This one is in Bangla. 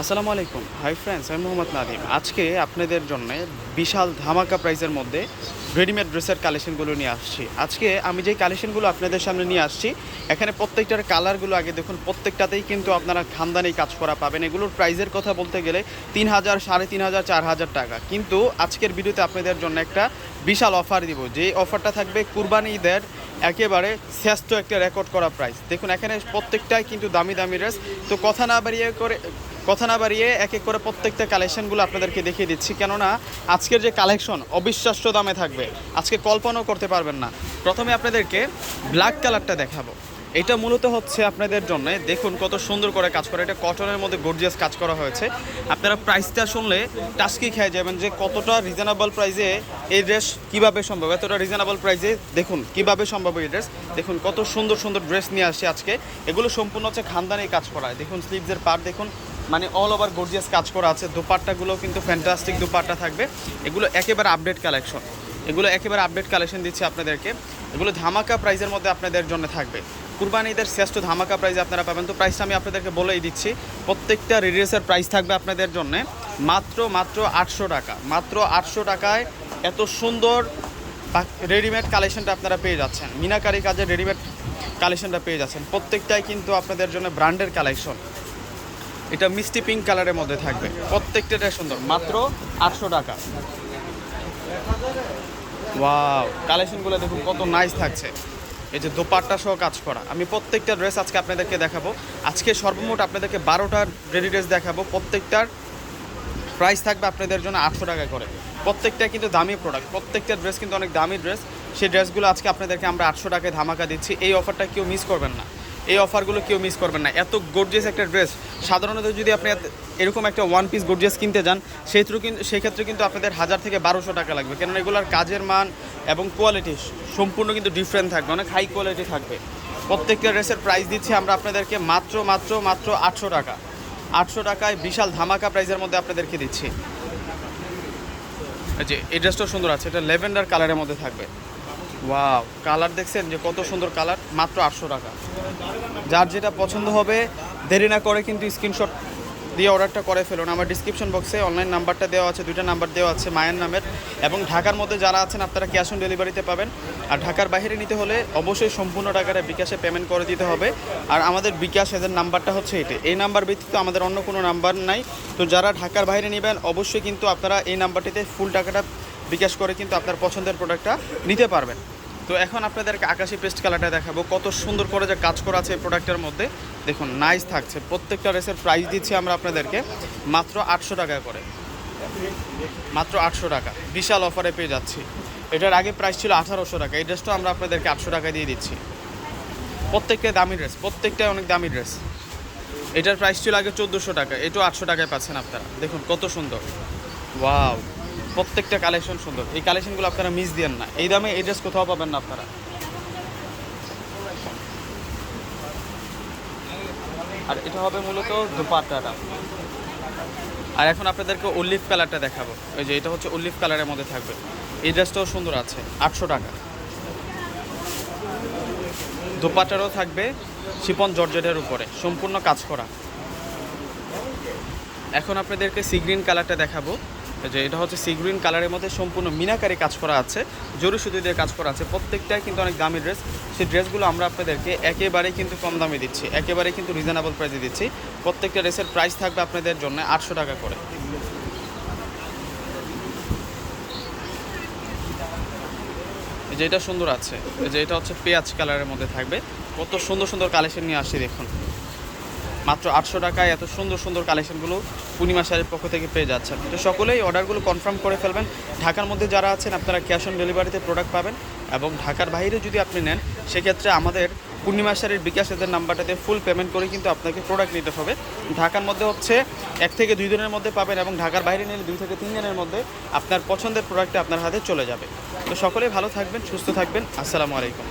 আসসালামু আলাইকুম। হাই ফ্রেন্ডস আমি মোহাম্মদ নাদিম আজকে আপনাদের জন্য বিশাল ধামাকা প্রাইসের মধ্যে রেডিমেড ড্রেসের কালেকশনগুলো নিয়ে আসছি। আজকে আমি যেই কালেকশনগুলো আপনাদের সামনে নিয়ে আসছি, এখানে প্রত্যেকটার কালারগুলো আগে দেখুন, প্রত্যেকটাতেই কিন্তু আপনারা খানদানি কাজ করা পাবেন। এগুলোর প্রাইসের কথা বলতে গেলে তিন হাজার, সাড়ে তিন হাজার, চার হাজার টাকা। কিন্তু আজকের ভিডিওতে আপনাদের জন্য একটা বিশাল অফার দিব। যে অফারটা থাকবে কুরবানি ঈদের একেবারে শ্রেষ্ঠ একটা রেকর্ড করা প্রাইস দেখুন, এখানে প্রত্যেকটাই কিন্তু দামি দামি ড্রেস তো কথা না বাড়িয়ে করে কথা না বাড়িয়ে এক এক করে প্রত্যেকটা কালেকশনগুলো আপনাদেরকে দেখিয়ে দিচ্ছি। কেননা আজকের যে কালেকশন অবিশ্বাস্য দামে থাকবে, আজকে কল্পনাও করতে পারবেন না। প্রথমে আপনাদেরকে ব্ল্যাক কালারটা দেখাবো। এটা মূলত হচ্ছে আপনাদের জন্য, দেখুন কত সুন্দর করে কাজ করা। এটা কটনের মধ্যে গর্জিয়াস কাজ করা হয়েছে। আপনারা প্রাইসটা শুনলে টাস্কি খেয়ে যাবেন যে কতটা রিজনেবল প্রাইসে এই ড্রেস কীভাবে সম্ভব। এতটা রিজনেবল প্রাইসে দেখুন কীভাবে সম্ভব এই ড্রেস দেখুন কত সুন্দর সুন্দর ড্রেস নিয়ে আসছে আজকে। এগুলো সম্পূর্ণ হচ্ছে খানদানি কাজ করা। দেখুন স্লিভসের পার দেখুন মানে অল ওভার গর্জিয়াস কাজ করা আছে। দুপাট্টাগুলো কিন্তু ফ্যান্টাস্টিক দুপাট্টা থাকবে। এগুলো একেবারে আপডেট কালেকশন এগুলো একেবারে আপডেট কালেকশন দিচ্ছে আপনাদেরকে। এগুলো ধামাকা প্রাইজের মধ্যে আপনাদের জন্য থাকবে। কুরবানি ঈদের শ্রেষ্ঠ ধামাকা প্রাইজ আপনারা পাবেন। তো প্রাইসটা আমি আপনাদেরকে বলেই দিচ্ছি, প্রত্যেকটা রিডিয়াসের প্রাইস থাকবে আপনাদের জন্য। মাত্র মাত্র আটশো টাকা। মাত্র আটশো টাকায় এত সুন্দর রেডিমেড কালেকশনটা আপনারা পেয়ে যাচ্ছেন। মিনাকারি কাজের রেডিমেড কালেকশনটা পেয়ে যাচ্ছেন। প্রত্যেকটাই কিন্তু আপনাদের জন্য ব্র্যান্ডের কালেকশন এটা মিষ্টি পিঙ্ক কালারের মধ্যে থাকবে। প্রত্যেকটা সুন্দর, মাত্র আটশো টাকা। ওয়াও কালেকশনগুলো দেখুন, কত নাইস থাকছে। এই যে দোপাট্টা সহ কাজ করা। আমি প্রত্যেকটা ড্রেস আজকে আপনাদেরকে দেখাবো। আজকে সর্বমোট আপনাদেরকে বারোটা রেডি ড্রেস দেখাবো। প্রত্যেকটার প্রাইস থাকবে আপনাদের জন্য আটশো টাকা করে। প্রত্যেকটা কিন্তু দামি প্রোডাক্ট প্রত্যেকটা ড্রেস কিন্তু অনেক দামি ড্রেস সেই ড্রেসগুলো আজকে আপনাদেরকে আমরা আটশো টাকায় ধামাকা দিচ্ছি। এই অফারটা কেউ মিস করবেন না। এই অফারগুলো কেউ মিস করবেন না। এত গর্জিয়াস একটা ড্রেস সাধারণত যদি আপনি এরকম একটা ওয়ান পিস গর্জিয়াস কিনতে যান, সেই কিন্তু সেই ক্ষেত্রে কিন্তু আপনাদের হাজার থেকে বারোশো টাকা লাগবে। কেননা এগুলোর কাজের মান এবং কোয়ালিটি সম্পূর্ণ কিন্তু ডিফারেন্ট থাকবে। অনেক হাই কোয়ালিটি থাকবে। প্রত্যেকটা ড্রেসের প্রাইস দিচ্ছি আমরা আপনাদেরকে মাত্র মাত্র মাত্র আটশো টাকা। আটশো টাকায় বিশাল ধামাকা প্রাইসের মধ্যে আপনাদেরকে দিচ্ছি। যে, এই ড্রেসটাও সুন্দর আছে। এটা লেভেন্ডার কালারের মধ্যে থাকবে। ওয়াও কালার দেখছেন যে কত সুন্দর কালার মাত্র আটশো টাকা। যার যেটা পছন্দ হবে, দেরি না করে কিন্তু স্ক্রিনশট দিয়ে অর্ডারটা করে ফেলুন। আমার ডিসক্রিপশন বক্সে অনলাইন নাম্বারটা দেওয়া আছে, দুইটা নাম্বার দেওয়া আছে, মায়ের নামের। এবং ঢাকার মধ্যে যারা আছেন, আপনারা ক্যাশ অন ডেলিভারিতে পাবেন। আর ঢাকার বাইরে নিতে হলে অবশ্যই সম্পূর্ণ টাকাটা বিকাশে পেমেন্ট করে দিতে হবে। আর আমাদের বিকাশ এদের নাম্বারটা হচ্ছে এটি। এই নাম্বার ব্যতীত আমাদের অন্য কোনো নাম্বার নাই। তো যারা ঢাকার বাইরে নেবেন, অবশ্যই কিন্তু আপনারা এই নাম্বারটিতে ফুল টাকাটা বিকাশ করে কিন্তু আপনার পছন্দের প্রোডাক্টটা নিতে পারবেন। তো এখন আপনাদেরকে আকাশি পেস্ট কালারটা দেখাবো। কত সুন্দর করে যে কাজ করা আছে এই প্রোডাক্টের মধ্যে। দেখুন নাইস থাকছে। প্রত্যেকটা রেসের প্রাইস দিচ্ছি আমরা আপনাদেরকে মাত্র আটশো টাকা করে। মাত্র আটশো টাকা। বিশাল অফারে পেয়ে যাচ্ছি। এটার আগে প্রাইস ছিল আঠারোশো টাকা। এই ড্রেসটা আমরা আপনাদেরকে আটশো টাকা দিয়ে দিচ্ছি। প্রত্যেকটাই দামি ড্রেস প্রত্যেকটাই অনেক দামি ড্রেস এটার প্রাইস ছিল আগে চোদ্দোশো টাকা। এটাও আটশো টাকায় পাচ্ছেন আপনারা। দেখুন, কত সুন্দর। ওয়াও প্রত্যেকটা কালেকশন সুন্দর। এই কালেকশনগুলো আপনারা মিস দিয়েন না। এই দামে এই ড্রেস কোথাও পাবেন না আপনারা। আর এটা হবে মূলত দুপাট্টাটা। আর এখন আপনাদেরকে উল্লিফ কালারটা দেখাবো। এই যে এটা হচ্ছে উল্লিফ কালারের মধ্যে থাকবে। এই ড্রেসটাও সুন্দর আছে, আটশো টাকা। দুপাট্টারও থাকবে শিপন জর্জেটের উপরে, সম্পূর্ণ কাজ করা। এখন আপনাদেরকে সি গ্রিন কালারটা দেখাবো। যে এটা হচ্ছে সি গ্রিন কালারের মধ্যে সম্পূর্ণ মিনাকারি কাজ করা আছে। জরু সুতি দিয়ে কাজ করা আছে। প্রত্যেকটাই কিন্তু অনেক দামি ড্রেস সেই ড্রেসগুলো আমরা আপনাদেরকে একেবারেই কিন্তু কম দামে দিচ্ছি। একেবারেই কিন্তু রিজনেবল প্রাইসে দিচ্ছি। প্রত্যেকটা ড্রেসের প্রাইস থাকবে আপনাদের জন্য আটশো টাকা করে। এই যে এটা সুন্দর আছে। যে এটা হচ্ছে পেঁয়াজ কালারের মধ্যে থাকবে। কত সুন্দর সুন্দর কালেকশন নিয়ে আসছি, দেখুন। মাত্র আটশো টাকায় এত সুন্দর সুন্দর কালেকশনগুলো পূর্ণিমা শাড়ির পক্ষ থেকে পেয়ে যাচ্ছেন। তো সকলেই অর্ডারগুলো কনফার্ম করে ফেলবেন। ঢাকার মধ্যে যারা আছেন, আপনারা ক্যাশ অন ডেলিভারিতে প্রোডাক্ট পাবেন এবং ঢাকার বাইরে যদি আপনি নেন, সেক্ষেত্রে আমাদের পূর্ণিমা শাড়ির বিকাশ এদের নাম্বারটাতে ফুল পেমেন্ট করে কিন্তু আপনাকে প্রোডাক্ট নিতে হবে। ঢাকার মধ্যে হচ্ছে এক থেকে দুই দিনের মধ্যে পাবেন এবং ঢাকার বাইরে নিলে দুই থেকে তিন দিনের মধ্যে আপনার পছন্দের প্রোডাক্টটা আপনার হাতে চলে যাবে। তো সকলেই ভালো থাকবেন, সুস্থ থাকবেন। আসসালামু আলাইকুম।